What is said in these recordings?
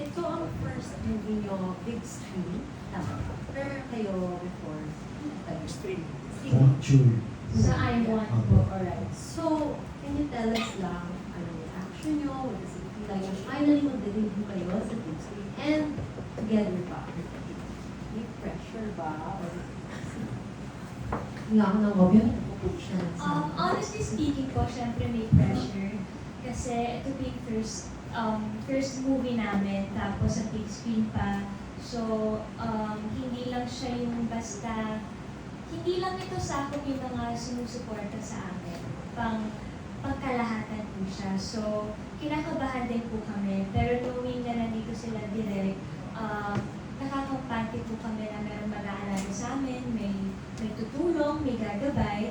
ito ang first movie nyo, big screen. Tama? Pero kayo before, tayo. Stream. Fortune. Sa I want po, alright. So, can you tell us lang, ano yung action nyo, what does it feel like, yung finally mag-debut kayo sa big screen, and together ba? May pressure ba? Or, nga ako ng obyo, na. Um, honestly speaking po, syempre may pressure. Kasi ito po yung first, um, first movie namin, tapos sa big screen pa. So, um, hindi lang siya yung basta, hindi lang ito sakop yung mga sumusuporta sa amin. Pang, pagkalahatan po siya. So, kinakabahan din po kami. Pero knowing na nandito sila direct, um, nakakampante po kami na meron mag-aalala sa amin, may, may tutulong, may gagabay.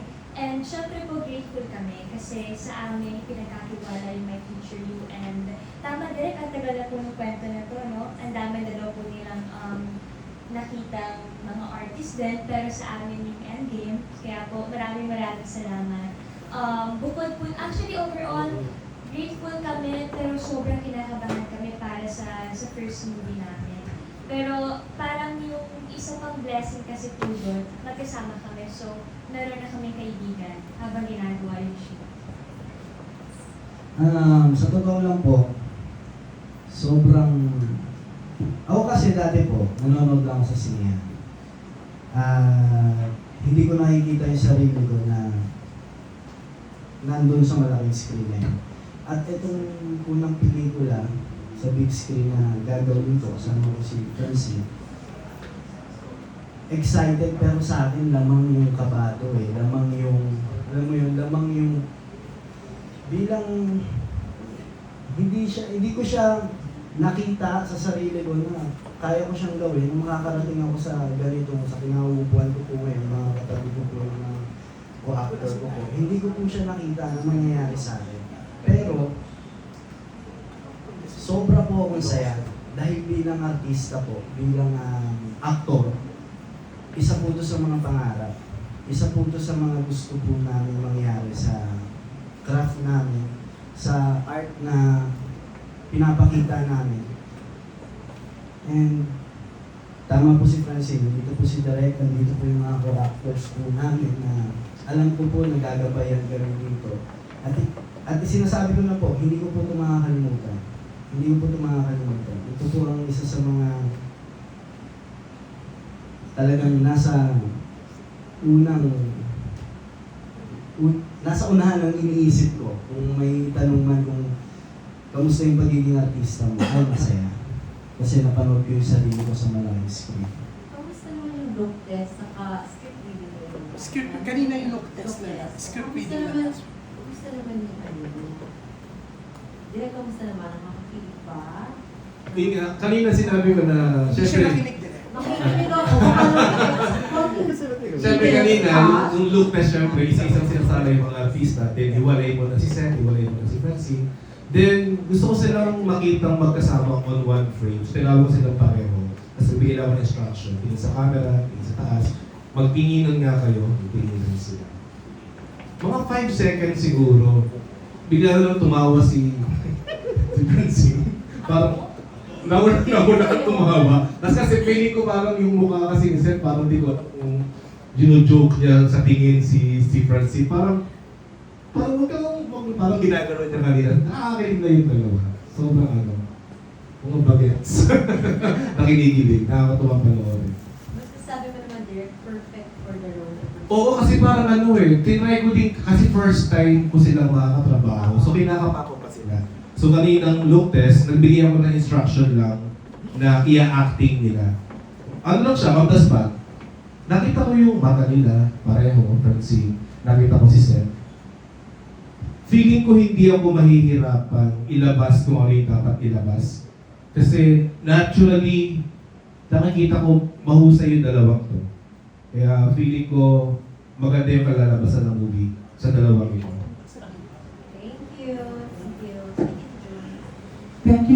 And syempre po grateful kami kasi sa amin pinagkatiwala yung My Future You and tama direct ang tagal na po ng kwento na to, no? Ang dami na daw po nilang um, nakitang mga artist din pero sa amin yung endgame. Kaya po maraming maraming salamat. Um, bukod po, actually overall, grateful kami pero sobrang kinakabahan kami para sa sa first movie namin. Pero parang yung isa pang blessing kasi po doon, magkasama kami. So, meron na kami kaibigan habang ginagawa yung shoot. Um, sa totoo lang po, sobrang... Ako kasi dati po, nanonood lang sa sinya. Ah, hindi ko nakikita yung sarili ko na nandun sa malaking screen na. At itong unang pelikula sa big screen na gagawin ko, kasama ko si Francine, excited pero sa akin lamang yung kabato eh, lamang yung, alam mo yun, lamang yung bilang hindi siya hindi ko siya nakita sa sarili ko na kaya ko siyang gawin. Makakarating ako sa ganito sa kinauupuan ko po ngayon mga katabi ko po yung mga co-actor ko po hindi ko po siya nakita na mangyayari sa akin pero sobra po akong saya dahil bilang artista po bilang um, aktor isa po to sa mga pangarap isa po to sa mga gusto po namin mangyari sa craft namin, sa art na pinapakita namin. And tama po si Francine, dito po si Direk, dito po yung mga co-actors po namin na alam ko po nagagabayan kami dito. At, at sinasabi ko na po, hindi ko po ito makakalimutan. Hindi ko po ito makakalimutan. Ito po ang isa sa mga talagang nasa unang un, nasa unahan ng iniisip ko kung may tanong man kung kamusta yung pagiging artista mo, ay masaya. Kasi napanood ko yung sarili ko sa malaking screen. Kamusta naman yung look test, saka script reading? Script, kanina yung look test na. Script reading kamusta naman yung ano? Direk, kamusta naman? Nakakakilig ba? Yung, uh, kanina sinabi ko na, eh. Nakikinig ako ano. syempre kanina, yung, look test, syempre, isa-isang sinasala yung mga artista, then hiwalay mo na si Seth, hiwalay mo na si Francine. Then, gusto ko silang makitang magkasama on one frame. So, tinawag ko silang pareho. Tapos bigyan ako ng instruction. Tingin sa camera, tingin sa taas. Magtinginan nga kayo, magtinginan sila. Mga 5 seconds siguro, bigla na lang tumawa si, si Francine. Parang, nawala nawala ka tumawa. Tapos kasi feeling ko parang yung mukha kasi ni Seth, parang di ko kung gino-joke niya sa tingin si si Francine. Parang, parang huwag kang, parang ginagano niya kanina. Nakakakilig na yung dalawa. Sobrang ano, mga bagets. Nakinigilig, nakakatuwa panoorin. Basta sabi mo naman, Direk, perfect for the role. Oo, kasi parang ano eh, tinry ko din, kasi first time ko silang makakatrabaho. So, kinakapa ko pa sila. So, kaninang look test, nagbigay ako ng instruction lang na i-acting nila. Ano lang siya, the spot. Nakita ko yung mata nila, pareho, Francine. Nakita ko si Seth. Feeling ko hindi ako mahihirapan ilabas kung ano yung dapat ilabas. Kasi naturally, nakikita ko mahusay yung dalawang to. Kaya feeling ko maganda yung kalalabasan ng movie sa dalawang ito.